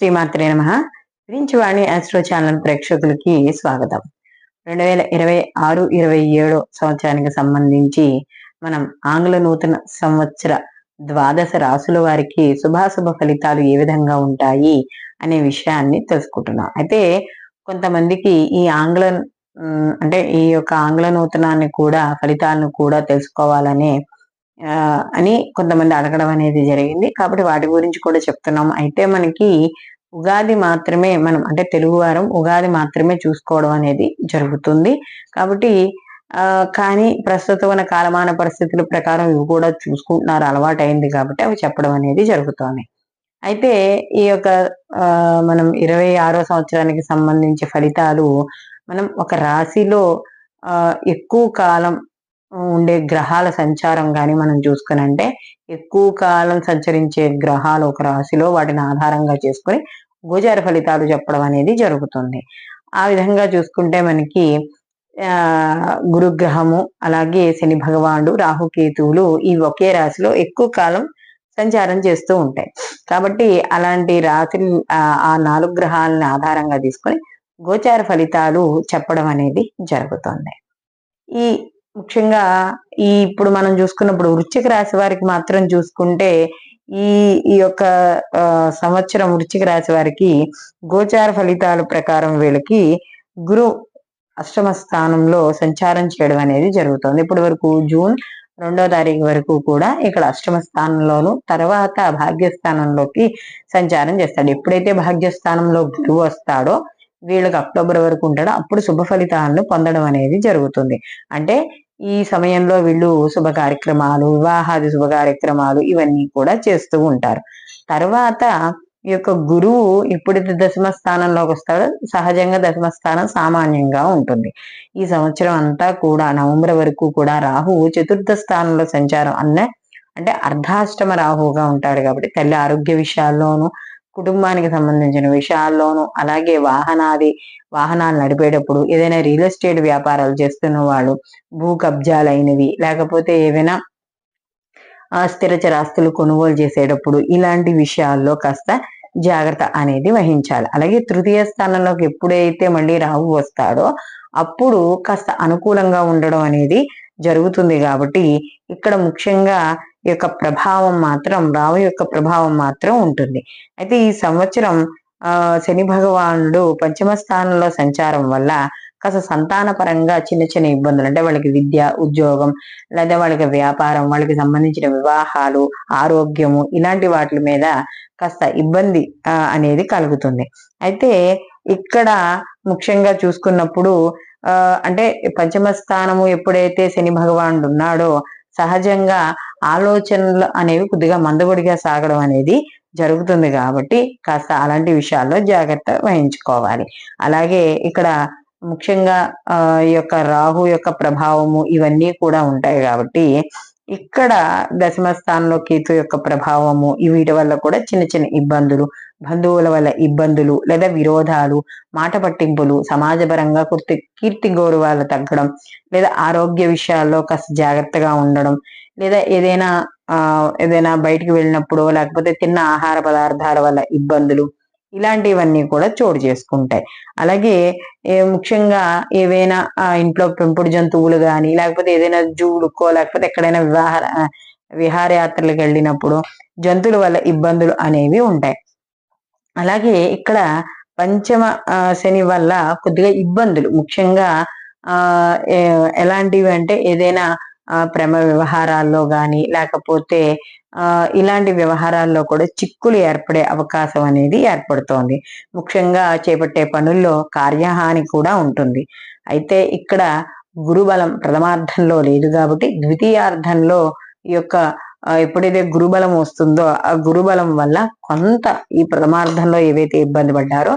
శ్రీమాత్రే నమ. వాణి astro channel ప్రేక్షకులకి స్వాగతం. రెండు వేల ఇరవై ఆరు ఇరవై ఏడు సంవత్సరానికి సంబంధించి మనం ఆంగ్ల నూతన సంవత్సర ద్వాదశ రాసుల వారికి శుభాశుభ ఫలితాలు ఏ విధంగా ఉంటాయి అనే విషయాన్ని తెలుసుకుంటున్నాం. అయితే కొంతమందికి ఈ ఆంగ్ల అంటే ఈ యొక్క ఆంగ్ల నూతనాన్ని కూడా ఫలితాలను కూడా తెలుసుకోవాలనే అని కొంతమంది అడగడం అనేది జరిగింది. కాబట్టి వాటి గురించి కూడా చెప్తున్నాం అయితే మనకి ఉగాది మాత్రమే మనం అంటే తెలుగు వారం ఉగాది మాత్రమే చూసుకోవడం అనేది జరుగుతుంది. కాబట్టి కానీ ప్రస్తుతం ఉన్న కాలమాన పరిస్థితుల ప్రకారం ఇవి కూడా చూసుకుంటున్నారు. అలవాటు అయింది కాబట్టి అవి చెప్పడం అనేది జరుగుతోంది. అయితే ఈ యొక్క మనం ఇరవై ఆరో సంవత్సరానికి సంబంధించి ఫలితాలు మనం ఒక రాశిలో ఎక్కువ కాలం ఉండే గ్రహాల సంచారం కానీ మనం చూసుకుని అంటే ఎక్కువ కాలం సంచరించే గ్రహాలు ఒక రాశిలో వాటిని ఆధారంగా చేసుకుని గోచార ఫలితాలు చెప్పడం అనేది జరుగుతుంది. ఆ విధంగా చూసుకుంటే మనకి గురుగ్రహము అలాగే శని భగవానుడు రాహుకేతువులు ఈ ఒకే రాశిలో ఎక్కువ కాలం సంచారం చేస్తూ ఉంటాయి. కాబట్టి అలాంటి రాత్రి ఆ నాలుగు గ్రహాలను ఆధారంగా తీసుకొని గోచార ఫలితాలు చెప్పడం అనేది జరుగుతుంది. ఈ ముఖ్యంగా ఈ ఇప్పుడు మనం చూసుకున్నప్పుడు వృశ్చిక రాశి వారికి మాత్రం చూసుకుంటే ఈ ఈ యొక్క సంవత్సరం వృశ్చిక రాశి వారికి గోచార ఫలితాల ప్రకారం వీళ్ళకి గురు అష్టమ స్థానంలో సంచారం చేయడం అనేది జరుగుతుంది. ఇప్పటి వరకు జూన్ రెండో తారీఖు వరకు కూడా ఇక్కడ అష్టమ స్థానంలోను తర్వాత భాగ్యస్థానంలోకి సంచారం చేస్తాడు. ఎప్పుడైతే భాగ్యస్థానంలో గురువు వస్తాడో వీళ్ళకి అక్టోబర్ వరకు ఉంటాడు. అప్పుడు శుభ ఫలితాలను పొందడం అనేది జరుగుతుంది. అంటే ఈ సమయంలో వీళ్ళు శుభ కార్యక్రమాలు వివాహాది శుభ కార్యక్రమాలు ఇవన్నీ కూడా చేస్తూ ఉంటారు. తర్వాత ఈ యొక్క గురువు ఎప్పుడైతే దశమ స్థానంలోకి వస్తాడో సహజంగా దశమ స్థానం సామాన్యంగా ఉంటుంది. ఈ సంవత్సరం అంతా కూడా నవంబర్ వరకు కూడా రాహువు చతుర్థ స్థానంలో సంచారం అన్న అంటే అర్ధాష్టమ రాహువుగా ఉంటాడు కాబట్టి తల్లి ఆరోగ్య విషయాల్లోనూ కుటుంబానికి సంబంధించిన విషయాల్లోనూ అలాగే వాహనాది వాహనాలు నడిపేటప్పుడు ఏదైనా రియల్ ఎస్టేట్ వ్యాపారాలు చేస్తున్న వాళ్ళు భూ కబ్జాలైనవి లేకపోతే ఏవైనా స్థిర చరాస్తులు కొనుగోలు చేసేటప్పుడు ఇలాంటి విషయాల్లో కాస్త జాగ్రత్త అనేది వహించాలి. అలాగే తృతీయ స్థానంలోకి ఎప్పుడైతే మళ్ళీ రాహు వస్తాడో అప్పుడు కాస్త అనుకూలంగా ఉండడం అనేది జరుగుతుంది కాబట్టి ఇక్కడ ముఖ్యంగా యొక్క ప్రభావం మాత్రం రావు యొక్క ప్రభావం మాత్రం ఉంటుంది. అయితే ఈ సంవత్సరం ఆ శని భగవానుడు పంచమ స్థానంలో సంచారం వల్ల కాస్త సంతాన పరంగా చిన్న చిన్న ఇబ్బందులు అంటే వాళ్ళకి విద్య ఉద్యోగం లేదా వాళ్ళకి వ్యాపారం వాళ్ళకి సంబంధించిన వివాహాలు ఆరోగ్యము ఇలాంటి వాటి మీద కాస్త ఇబ్బంది అనేది కలుగుతుంది. అయితే ఇక్కడ ముఖ్యంగా చూసుకున్నప్పుడు ఆ అంటే పంచమ స్థానము ఎప్పుడైతే శని భగవానుడు ఉన్నాడో సహజంగా ఆలోచనలు అనేవి కొద్దిగా మందబడిగా సాగడం అనేది జరుగుతుంది కాబట్టి కాస్త అలాంటి విషయాల్లో జాగ్రత్త వహించుకోవాలి. అలాగే ఇక్కడ ముఖ్యంగా ఈ యొక్క రాహు యొక్క ప్రభావము ఇవన్నీ కూడా ఉంటాయి కాబట్టి ఇక్కడ దశమ స్థానంలో కేతు యొక్క ప్రభావము వీటి వల్ల కూడా చిన్న చిన్న ఇబ్బందులు బంధువుల వల్ల ఇబ్బందులు లేదా విరోధాలు మాట పట్టింపులు సమాజపరంగా కుర్తి కీర్తి గౌరవాలు తగ్గడం లేదా ఆరోగ్య విషయాల్లో కాస్త జాగ్రత్తగా ఉండడం లేదా ఏదైనా ఆ ఏదైనా బయటికి వెళ్ళినప్పుడు లేకపోతే తిన్న ఆహార పదార్థాల వల్ల ఇబ్బందులు ఇలాంటివన్నీ కూడా చోటు చేసుకుంటాయి. అలాగే ముఖ్యంగా ఏవైనా ఇంట్లో పెంపుడు జంతువులు కానీ లేకపోతే ఏదైనా జూడుకో లేకపోతే ఎక్కడైనా వివాహ విహారయాత్రలకు వెళ్ళినప్పుడు జంతువుల వల్ల ఇబ్బందులు అనేవి ఉంటాయి. అలాగే ఇక్కడ పంచమ శని వల్ల కొద్దిగా ఇబ్బందులు. ముఖ్యంగా ఆ ఎలాంటివి అంటే ఏదైనా ప్రేమ వ్యవహారాల్లో కానీ లేకపోతే ఇలాంటి వ్యవహారాల్లో కూడా చిక్కులు ఏర్పడే అవకాశం అనేది ఏర్పడుతోంది. ముఖ్యంగా చేపట్టే పనుల్లో కార్యహాని కూడా ఉంటుంది. అయితే ఇక్కడ గురుబలం ప్రథమార్థంలో లేదు కాబట్టి ద్వితీయార్థంలో ఈ యొక్క ఎప్పుడైతే గురుబలం వస్తుందో ఆ గురుబలం వల్ల కొంత ఈ ప్రథమార్థంలో ఏవైతే ఇబ్బంది పడ్డారో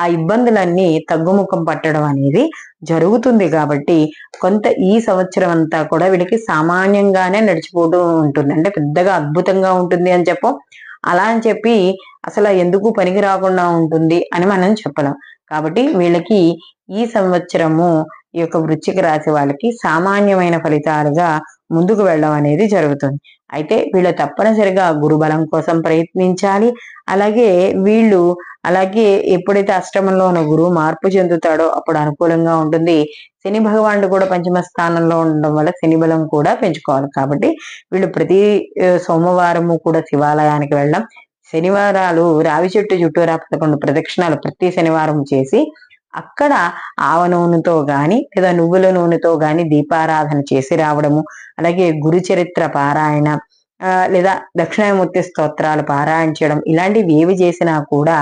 ఆ ఇబ్బందులన్నీ తగ్గుముఖం పట్టడం అనేది జరుగుతుంది కాబట్టి కొంత ఈ సంవత్సరం అంతా కూడా వీళ్ళకి సామాన్యంగానే నడిచిపోతూ ఉంటుంది. అంటే పెద్దగా అద్భుతంగా ఉంటుంది అని చెప్పం. అలా అని చెప్పి అసలు ఎందుకు పనికి రాకుండా ఉంటుంది అని మనం చెప్పలేం. కాబట్టి వీళ్ళకి ఈ సంవత్సరము ఈ యొక్క వృశ్చిక రాశి వాళ్ళకి సామాన్యమైన ఫలితాలుగా ముందుకు వెళ్ళడం అనేది జరుగుతుంది. అయితే వీళ్ళు తప్పనిసరిగా గురుబలం కోసం ప్రయత్నించాలి. అలాగే వీళ్ళు అలాగే ఎప్పుడైతే అష్టమంలో ఉన్న గురువు మార్పు చెందుతాడో అప్పుడు అనుకూలంగా ఉంటుంది. శని భగవానుడు కూడా పంచమ స్థానంలో ఉండడం వల్ల శని బలం కూడా పెంచుకోవాలి. కాబట్టి వీళ్ళు ప్రతి సోమవారము కూడా శివాలయానికి వెళ్ళడం శనివారాలు రావి చెట్టు చుట్టూరా పదకొండు ప్రదక్షిణాలు ప్రతి శనివారం చేసి అక్కడ ఆవ నూనెతో గాని లేదా నువ్వుల నూనెతో గాని దీపారాధన చేసి రావడము అలాగే గురు చరిత్ర పారాయణ లేదా దక్షిణామూర్తి స్తోత్రాలు పారాయణ చేయడం ఇలాంటివి ఏవి చేసినా కూడా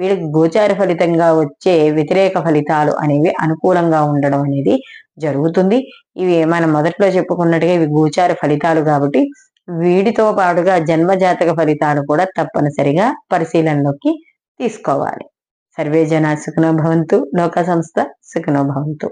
వీళ్ళకి గోచార ఫలితంగా వచ్చే వ్యతిరేక ఫలితాలు అనేవి అనుకూలంగా ఉండడం అనేది జరుగుతుంది. ఇవి మనం మొదట్లో చెప్పుకున్నట్టుగా ఇవి గోచార ఫలితాలు కాబట్టి వీటితో పాటుగా జన్మజాతక ఫలితాలు కూడా తప్పనిసరిగా పరిశీలనలోకి తీసుకోవాలి. సర్వే జన సుఖనో భవంతు. లోక సంస్థ సుఖనో భవంతు.